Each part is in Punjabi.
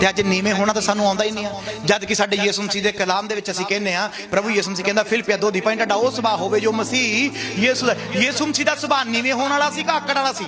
ਤੇ ਅੱਜ ਨੀਵੇਂ ਹੋਣਾ ਤਾਂ ਸਾਨੂੰ ਆਉਂਦਾ ਹੀ ਨਹੀਂ ਆ। ਜਦ ਕਿ ਸਾਡੇ ਯਿਸੂ ਮਸੀਹ ਦੇ ਕਲਾਮ ਦੇ ਵਿੱਚ ਅਸੀਂ ਕਹਿੰਦੇ ਆ ਪ੍ਰਭੂ ਯਿਸੂ ਮਸੀਹ ਕਹਿੰਦਾ ਫਿਲਪੀਆ ਦੋ ਦੀ ਪੁਆਇੰਟ ਉਹ ਸੁਭਾਅ ਹੋਵੇ ਜੋ ਮਸੀਹ ਯਿਸੂ ਦਾ ਯਿਸੂ ਮਸੀਹ ਦਾ ਸੁਭਾਅ ਨੀਵੇਂ ਹੋਣ ਵਾਲਾ ਸੀ ਕਿ ਵਾਲਾ ਸੀ?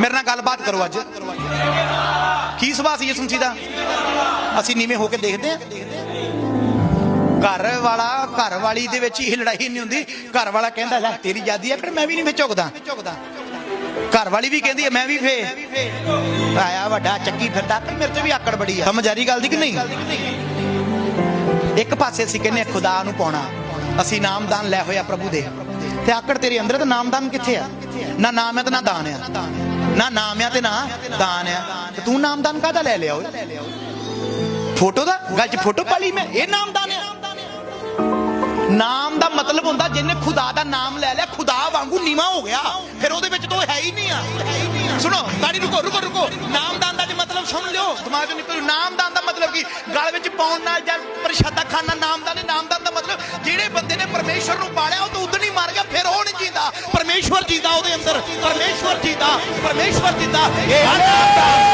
ਮੇਰੇ ਨਾਲ ਗੱਲਬਾਤ ਕਰੋ ਅੱਜ। ਕੀ ਸੁਭਾਅ ਸੀ ਯਿਸੂ ਮਸੀਹ ਦਾ? ਅਸੀਂ ਨੀਵੇਂ ਹੋ ਕੇ ਦੇਖਦੇ ਆ ਘਰ ਵਾਲਾ ਘਰ ਵਾਲੀ ਦੇ ਵਿੱਚ ਇਹ ਲੜਾਈ ਨਹੀਂ ਹੁੰਦੀ, ਘਰ ਵਾਲਾ ਕਹਿੰਦਾ, ਲੈ, ਤੇਰੀ ਜਾਦੀ ਆ, ਫਿਰ ਮੈਂ ਵੀ ਨਹੀਂ ਵਿੱਚ ਝੁਕਦਾ। ਘਰ ਵਾਲੀ ਵੀ ਕਹਿੰਦੀ ਹੈ ਮੈਂ ਵੀ ਫੇ ਆਇਆ ਵੱਡਾ ਚੱਕੀ ਫਿਰਦਾ ਪਰ ਮੇਰੇ ਤੇ ਵੀ ਆਕੜ ਬੜੀ ਆ। ਸਮਝ ਆ ਰਹੀ ਗੱਲ ਦੀ ਕਿ ਨਹੀਂ? ਇੱਕ ਪਾਸੇ ਅਸੀਂ ਕਹਿੰਦੇ ਹਾਂ ਖੁਦਾ ਨੂੰ ਪਾਉਣਾ। ਅਸੀਂ ਨਾਮਦਾਨ ਲੈ ਹੋਇਆ ਪ੍ਰਭੂ ਦੇ। ਤੇ ਆਕੜ ਤੇਰੇ ਅੰਦਰ ਤੇ ਨਾਮਦਾਨ ਕਿੱਥੇ ਆ? ਨਾ ਨਾਮ ਹੈ ਤੇ ਨਾ ਦਾਨ ਆ। ਨਾ ਨਾਮ ਆ ਤੇ ਨਾ ਦਾਨ ਆ। ਤੇ ਤੂੰ ਨਾਮਦਾਨ ਕਾਹਦਾ ਲੈ ਲਿਆ ਓਏ? ਫੋਟੋ ਦਾ? ਗੱਲ 'ਚ ਫੋਟੋ ਪਾਲੀ ਮੈਂ। ਇਹ ਨਾਮਦਾਨ ਆ। ਨਾਮ ਦਾ ਮਤਲਬ ਹੁੰਦਾ ਜਿਹਨੇ ਖੁਦਾ ਦਾ ਨਾਮ ਲੈ ਲਿਆ ਖੁਦਾ ਵਾਂਗੂ ਨੀਵਾ ਹੋ ਗਿਆ। ਫਿਰ ਉਹਦੇ ਵਿੱਚ ਤਾਂ ਉਹ ਹੈ ਹੀ ਨਹੀਂ ਆ। ਸੁਣੋ ਗਾੜੀ ਨਾਮਦਾਨ ਦਾ ਮਤਲਬ ਸੁਣ ਲਿਓ। ਦਿਮਾਗ ਚੋਂ ਨਿਕਲ, ਨਾਮਦਾਨ ਦਾ ਮਤਲਬ ਕੀ? ਗਲ ਵਿੱਚ ਪਾਉਣ ਨਾਲ ਜਾਂ ਪ੍ਰਸ਼ਾਦਾ ਖਾਣਾ ਨਾਮਦਾਨ ਨਹੀਂ, ਨਾਮਦਾਨ ਦਾ ਮਤਲਬ ਜਿਹੜੇ ਬੰਦੇ ਨੇ ਪਰਮੇਸ਼ਵਰ ਨੂੰ ਪਾਲਿਆ, ਉਹ ਤਾਂ ਉਦੋਂ ਹੀ ਮਰ ਗਿਆ, ਫਿਰ ਉਹ ਨਹੀਂ ਜੀਂਦਾ। ਪਰਮੇਸ਼ਵਰ ਜੀਂਦਾ ਉਹਦੇ ਅੰਦਰ, ਪਰਮੇਸ਼ਵਰ ਜੀਂਦਾ ਪਰਮੇਸ਼ਵਰ ਜੀਂਦਾ। ਇਹ ਨਾਮਦਾਨ